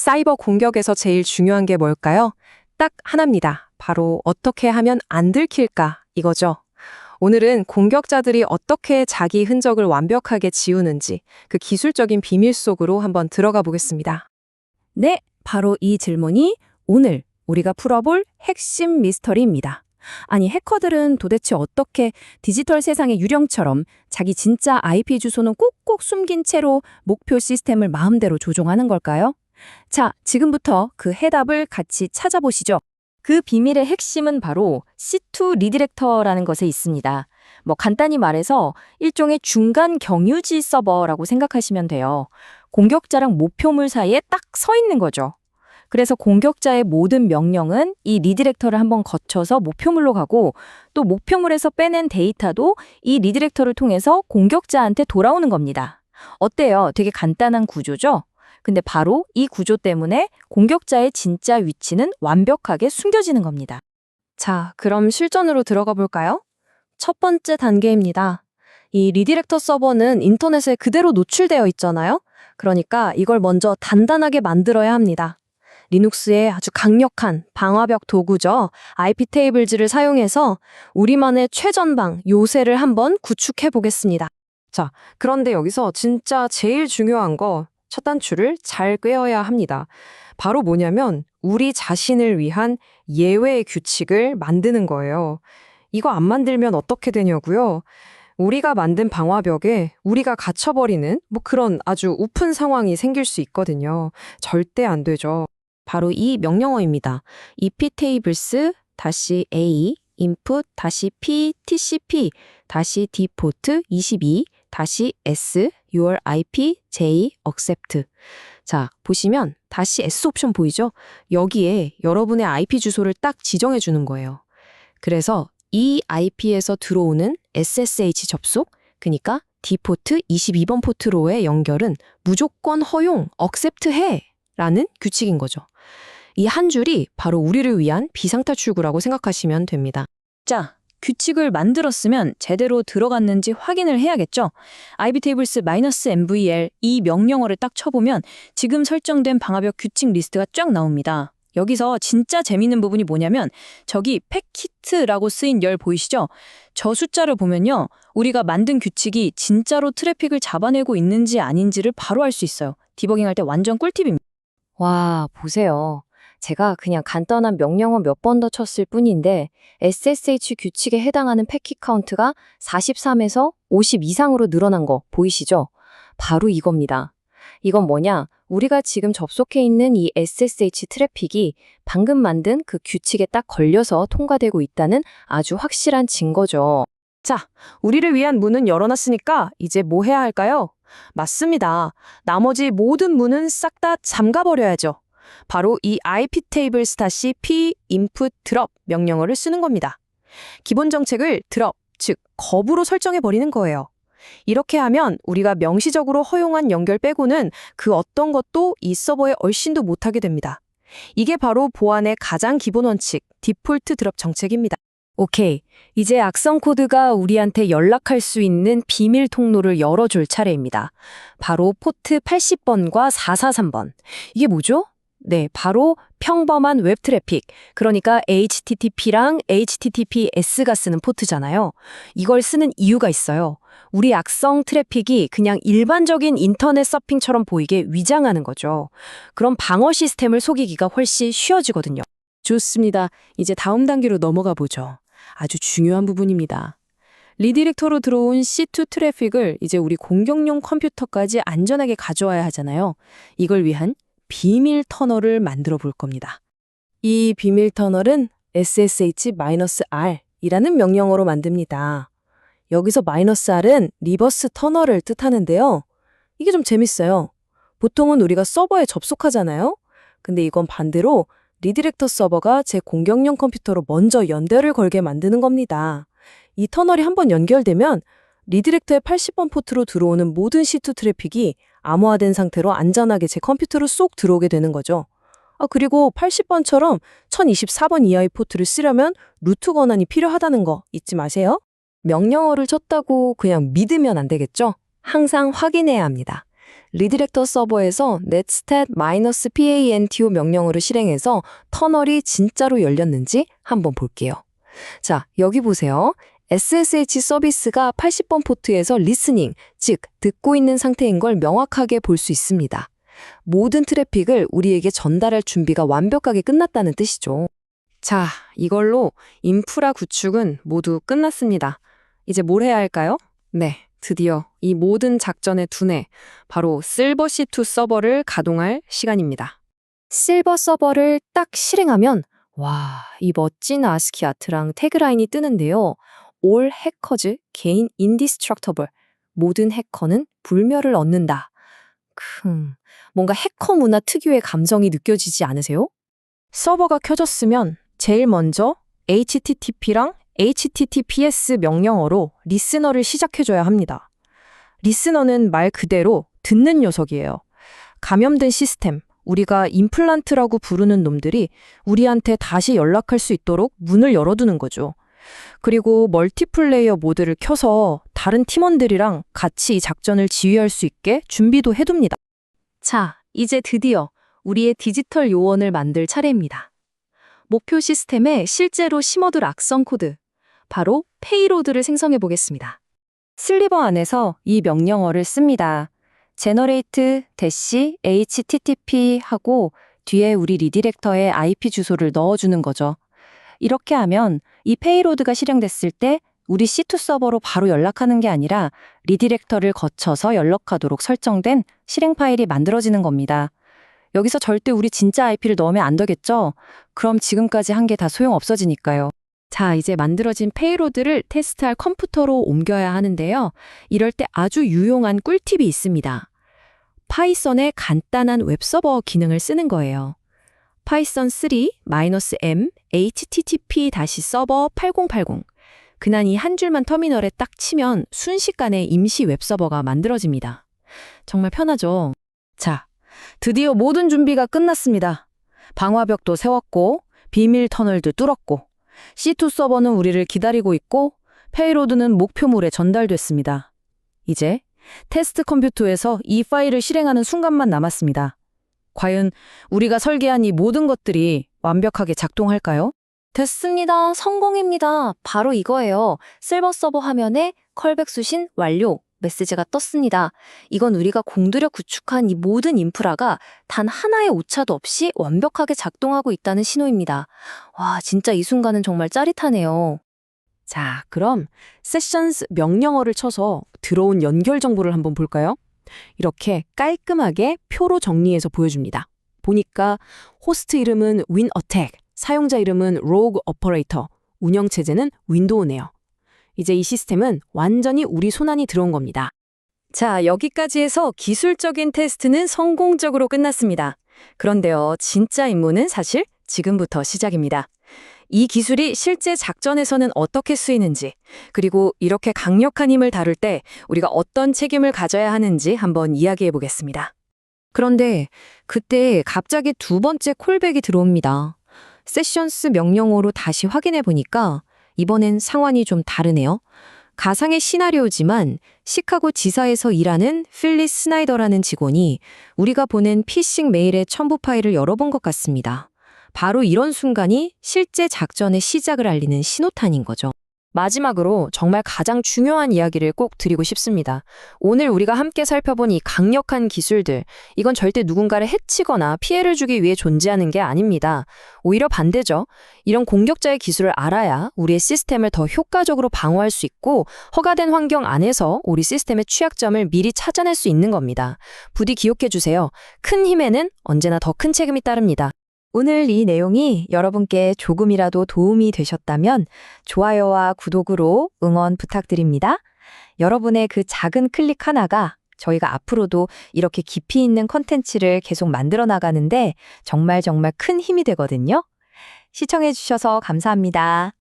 사이버 공격에서 제일 중요한 게 뭘까요? 딱 하나입니다. 바로 어떻게 하면 안 들킬까 이거죠. 오늘은 공격자들이 어떻게 자기 흔적을 완벽하게 지우는지 그 기술적인 비밀 속으로 한번 들어가 보겠습니다. 네, 바로 이 질문이 오늘 우리가 풀어볼 핵심 미스터리입니다. 아니, 해커들은 도대체 어떻게 디지털 세상의 유령처럼 자기 진짜 IP 주소는 꼭꼭 숨긴 채로 목표 시스템을 마음대로 조종하는 걸까요? 자, 지금부터 그 해답을 같이 찾아보시죠. 그 비밀의 핵심은 바로 C2 리디렉터라는 것에 있습니다. 뭐 간단히 말해서 일종의 중간 경유지 서버라고 생각하시면 돼요. 공격자랑 목표물 사이에 딱 서 있는 거죠. 그래서 공격자의 모든 명령은 이 리디렉터를 한번 거쳐서 목표물로 가고 또 목표물에서 빼낸 데이터도 이 리디렉터를 통해서 공격자한테 돌아오는 겁니다. 어때요? 되게 간단한 구조죠? 근데 바로 이 구조 때문에 공격자의 진짜 위치는 완벽하게 숨겨지는 겁니다. 자, 그럼 실전으로 들어가 볼까요? 첫 번째 단계입니다. 이 리디렉터 서버는 인터넷에 그대로 노출되어 있잖아요? 그러니까 이걸 먼저 단단하게 만들어야 합니다. 리눅스의 아주 강력한 방화벽 도구죠. IP 테이블즈를 사용해서 우리만의 최전방 요새를 한번 구축해 보겠습니다. 자, 그런데 여기서 진짜 제일 중요한 거 첫 단추를 잘 꿰어야 합니다. 바로 뭐냐면 우리 자신을 위한 예외 규칙을 만드는 거예요. 이거 안 만들면 어떻게 되냐고요? 우리가 만든 방화벽에 우리가 갇혀버리는 뭐 그런 아주 우픈 상황이 생길 수 있거든요. 절대 안 되죠. 바로 이 명령어입니다. iptables 다시 a input 다시 p tcp 다시 default 22 다시 s your ip j accept 자 보시면 다시 s 옵션 보이죠? 여기에 여러분의 IP 주소를 딱 지정해 주는 거예요. 그래서 이 IP에서 들어오는 SSH 접속, 그니까 디포트 22번 포트로의 연결은 무조건 허용, 억셉트 해! 라는 규칙인 거죠. 이 한 줄이 바로 우리를 위한 비상탈출구라고 생각하시면 됩니다. 자, 규칙을 만들었으면 제대로 들어갔는지 확인을 해야겠죠. ibtables-mvl 이 명령어를 딱 쳐보면 지금 설정된 방화벽 규칙 리스트가 쫙 나옵니다. 여기서 진짜 재밌는 부분이 뭐냐면 저기 팩히트라고 쓰인 열 보이시죠? 저 숫자를 보면요. 우리가 만든 규칙이 진짜로 트래픽을 잡아내고 있는지 아닌지를 바로 알 수 있어요. 디버깅할 때 완전 꿀팁입니다. 와, 보세요. 제가 그냥 간단한 명령어 몇 번 더 쳤을 뿐인데 SSH 규칙에 해당하는 패킷 카운트가 43에서 50 이상으로 늘어난 거 보이시죠? 바로 이겁니다. 이건 뭐냐? 우리가 지금 접속해 있는 이 SSH 트래픽이 방금 만든 그 규칙에 딱 걸려서 통과되고 있다는 아주 확실한 증거죠. 자, 우리를 위한 문은 열어놨으니까 이제 뭐 해야 할까요? 맞습니다. 나머지 모든 문은 싹 다 잠가버려야죠. 바로 이 IP tables 다시 p input drop 명령어를 쓰는 겁니다. 기본 정책을 drop, 즉 거부로 설정해 버리는 거예요. 이렇게 하면 우리가 명시적으로 허용한 연결 빼고는 그 어떤 것도 이 서버에 얼씬도 못하게 됩니다. 이게 바로 보안의 가장 기본 원칙, 디폴트 드롭 정책입니다. 오케이. 이제 악성 코드가 우리한테 연락할 수 있는 비밀 통로를 열어줄 차례입니다. 바로 포트 80번과 443번. 이게 뭐죠? 네, 바로 평범한 웹 트래픽. 그러니까 HTTP랑 HTTPS가 쓰는 포트잖아요. 이걸 쓰는 이유가 있어요. 우리 악성 트래픽이 그냥 일반적인 인터넷 서핑처럼 보이게 위장하는 거죠. 그럼 방어 시스템을 속이기가 훨씬 쉬워지거든요. 좋습니다. 이제 다음 단계로 넘어가 보죠. 아주 중요한 부분입니다. 리디렉터로 들어온 C2 트래픽을 이제 우리 공격용 컴퓨터까지 안전하게 가져와야 하잖아요. 이걸 위한 비밀 터널을 만들어 볼 겁니다. 이 비밀 터널은 SSH-R 이라는 명령어로 만듭니다. 여기서 "-r은 리버스 터널을 뜻하는데요. 이게 좀 재밌어요. 보통은 우리가 서버에 접속하잖아요. 근데 이건 반대로 리디렉터 서버가 제 공격용 컴퓨터로 먼저 연결을 걸게 만드는 겁니다. 이 터널이 한번 연결되면 리디렉터의 80번 포트로 들어오는 모든 C2 트래픽이 암호화된 상태로 안전하게 제 컴퓨터로 쏙 들어오게 되는 거죠. 아, 그리고 80번처럼 1024번 이하의 포트를 쓰려면 루트 권한이 필요하다는 거 잊지 마세요. 명령어를 쳤다고 그냥 믿으면 안 되겠죠? 항상 확인해야 합니다. 리디렉터 서버에서 netstat-panto 명령어를 실행해서 터널이 진짜로 열렸는지 한번 볼게요. 자, 여기 보세요. SSH 서비스가 80번 포트에서 리스닝, 즉 듣고 있는 상태인 걸 명확하게 볼 수 있습니다. 모든 트래픽을 우리에게 전달할 준비가 완벽하게 끝났다는 뜻이죠. 자, 이걸로 인프라 구축은 모두 끝났습니다. 이제 뭘 해야 할까요? 네, 드디어 이 모든 작전의 두뇌, 바로 실버시2 서버를 가동할 시간입니다. 실버 서버를 딱 실행하면 와, 이 멋진 아스키 아트랑 태그라인이 뜨는데요. All hackers gain indestructible. 모든 해커는 불멸을 얻는다. 흠, 뭔가 해커 문화 특유의 감정이 느껴지지 않으세요? 서버가 켜졌으면 제일 먼저 HTTP랑 HTTPS 명령어로 리스너를 시작해줘야 합니다. 리스너는 말 그대로 듣는 녀석이에요. 감염된 시스템, 우리가 임플란트라고 부르는 놈들이 우리한테 다시 연락할 수 있도록 문을 열어두는 거죠. 그리고 멀티플레이어 모드를 켜서 다른 팀원들이랑 같이 이 작전을 지휘할 수 있게 준비도 해둡니다. 자, 이제 드디어 우리의 디지털 요원을 만들 차례입니다. 목표 시스템에 실제로 심어둘 악성 코드, 바로 페이로드를 생성해 보겠습니다. 슬리버 안에서 이 명령어를 씁니다. generate http 하고 뒤에 우리 리디렉터의 IP 주소를 넣어주는 거죠. 이렇게 하면 이 페이로드가 실행됐을 때 우리 C2 서버로 바로 연락하는 게 아니라 리디렉터를 거쳐서 연락하도록 설정된 실행 파일이 만들어지는 겁니다. 여기서 절대 우리 진짜 IP를 넣으면 안 되겠죠? 그럼 지금까지 한 게 다 소용 없어지니까요. 자, 이제 만들어진 페이로드를 테스트할 컴퓨터로 옮겨야 하는데요. 이럴 때 아주 유용한 꿀팁이 있습니다. 파이썬의 간단한 웹서버 기능을 쓰는 거예요. 파이썬 3-m http 서버 8080 그냥 이한 줄만 터미널에 딱 치면 순식간에 임시 웹서버가 만들어집니다. 정말 편하죠? 자, 드디어 모든 준비가 끝났습니다. 방화벽도 세웠고 비밀 터널도 뚫었고 C2 서버는 우리를 기다리고 있고 페이로드는 목표물에 전달됐습니다. 이제 테스트 컴퓨터에서 이 파일을 실행하는 순간만 남았습니다. 과연 우리가 설계한 이 모든 것들이 완벽하게 작동할까요? 됐습니다. 성공입니다. 바로 이거예요. 실버 서버 화면에 컬백 수신 완료 메시지가 떴습니다. 이건 우리가 공들여 구축한 이 모든 인프라가 단 하나의 오차도 없이 완벽하게 작동하고 있다는 신호입니다. 와, 진짜 이 순간은 정말 짜릿하네요. 자, 그럼 세션스 명령어를 쳐서 들어온 연결 정보를 한번 볼까요? 이렇게 깔끔하게 표로 정리해서 보여줍니다. 보니까 호스트 이름은 WinAttack, 사용자 이름은 Rogue Operator, 운영체제는 윈도우네요. 이제 이 시스템은 완전히 우리 손안이 들어온 겁니다. 자, 여기까지 해서 기술적인 테스트는 성공적으로 끝났습니다. 그런데요, 진짜 임무는 사실 지금부터 시작입니다. 이 기술이 실제 작전에서는 어떻게 쓰이는지, 그리고 이렇게 강력한 힘을 다룰 때 우리가 어떤 책임을 가져야 하는지 한번 이야기해 보겠습니다. 그런데 그때 갑자기 두 번째 콜백이 들어옵니다. 세션스 명령어로 다시 확인해 보니까 이번엔 상황이 좀 다르네요. 가상의 시나리오지만 시카고 지사에서 일하는 필리스 스나이더라는 직원이 우리가 보낸 피싱 메일의 첨부 파일을 열어본 것 같습니다. 바로 이런 순간이 실제 작전의 시작을 알리는 신호탄인 거죠. 마지막으로 정말 가장 중요한 이야기를 꼭 드리고 싶습니다. 오늘 우리가 함께 살펴본 이 강력한 기술들, 이건 절대 누군가를 해치거나 피해를 주기 위해 존재하는 게 아닙니다. 오히려 반대죠. 이런 공격자의 기술을 알아야 우리의 시스템을 더 효과적으로 방어할 수 있고 허가된 환경 안에서 우리 시스템의 취약점을 미리 찾아낼 수 있는 겁니다. 부디 기억해 주세요. 큰 힘에는 언제나 더 큰 책임이 따릅니다. 오늘 이 내용이 여러분께 조금이라도 도움이 되셨다면 좋아요와 구독으로 응원 부탁드립니다. 여러분의 그 작은 클릭 하나가 저희가 앞으로도 이렇게 깊이 있는 컨텐츠를 계속 만들어 나가는데 정말 정말 큰 힘이 되거든요. 시청해 주셔서 감사합니다.